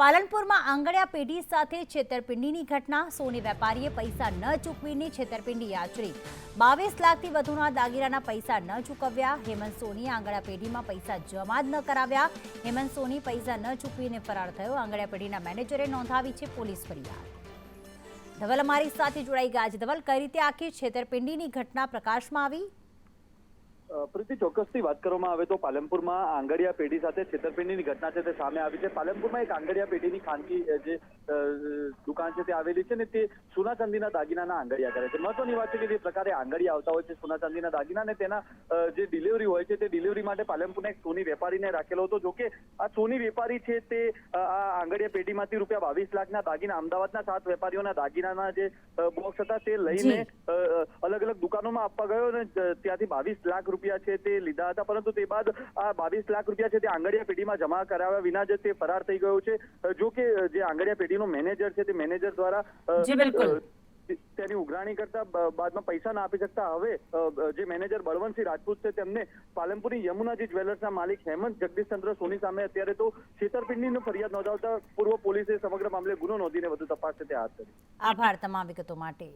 પાલનપુરમાં આંગણિયા પેઢી સાથે છેતરપિંડીની ઘટના. સોની વેપારીએ પૈસા ન ચૂકવીને છેતરપિંડી આચરી બાવીસ લાખથી વધુના દાગીરાના પૈસા ન ચૂકવ્યા. હેમંત સોનીએ આંગણિયા પેઢીમાં પૈસા જમા જ ન કરાવ્યા. હેમંત સોની પૈસા ન ચૂકવીને ફરાર થયો. આંગણિયા પેઢીના મેનેજરે નોંધાવી છે પોલીસ ફરિયાદ. ધવલ અમારી સાથે જોડાઈ ગયા છે. ધવલ, કઈ રીતે આખી છેતરપિંડીની ઘટના પ્રકાશમાં આવી? પ્રીતિ ચોક્કસથી વાત કરવામાં આવે તો પાલનપુરમાં આંગડિયા પેઢી સાથે છેતરપિંડીની ઘટના છે તે સામે આવી છે. પાલનપુરમાં એક આંગડિયા પેઢીની ખાનગી જે દુકાન છે તે આવેલી છે ને તે સોના ચાંદીના દાગીનાના આંગડિયા કરે છે. મહત્વની વાત છે કે જે પ્રકારે આંગડિયા આવતા હોય છે સોના ચાંદીના દાગીના ને તેના જે ડિલિવરી હોય છે તે ડિલિવરી માટે પાલનપુરના એક સોની વેપારીને રાખેલો હતો. જોકે આ સોની વેપારી છે તે આ આંગડિયા પેઢીમાંથી રૂપિયા બાવીસ લાખના દાગીના અમદાવાદના સાત વેપારીઓના દાગીનાના જે બોક્સ હતા તે લઈને દુકાનોમાં આપવા ગયો અને ત્યાંથી બાવીસ લાખ રૂપિયા છે તે લીધા હતા પરંતુ તે બાદ આ બાવીસ લાખ રૂપિયા છે તે આંગડિયા પેઢીમાં જમા કરાવ્યા વિના જ તે ફરાર થઈ ગયો છે. જો કે જે આંગડિયા પેઢીનો મેનેજર છે તે મેનેજર દ્વારા જી, બિલકુલ. તેની ઉઘરાણી કરતા બાદમાં પૈસા ના આપી શકતા હવે જે મેનેજર બળવંતસિંહ રાજપૂત છે તેમને પાલનપુરની યમુનાજી જ્વેલર્સના માલિક હેમંત જગદીશચંદ્ર સોની સામે અત્યારે તો છેતરપિંડીની ફરિયાદ નોંધાવતા પૂર્વ પોલીસે સમગ્ર મામલે ગુનો નોંધીને વધુ તપાસ છે તે હાથ ધરી. આભાર તમામ વિગતો માટે.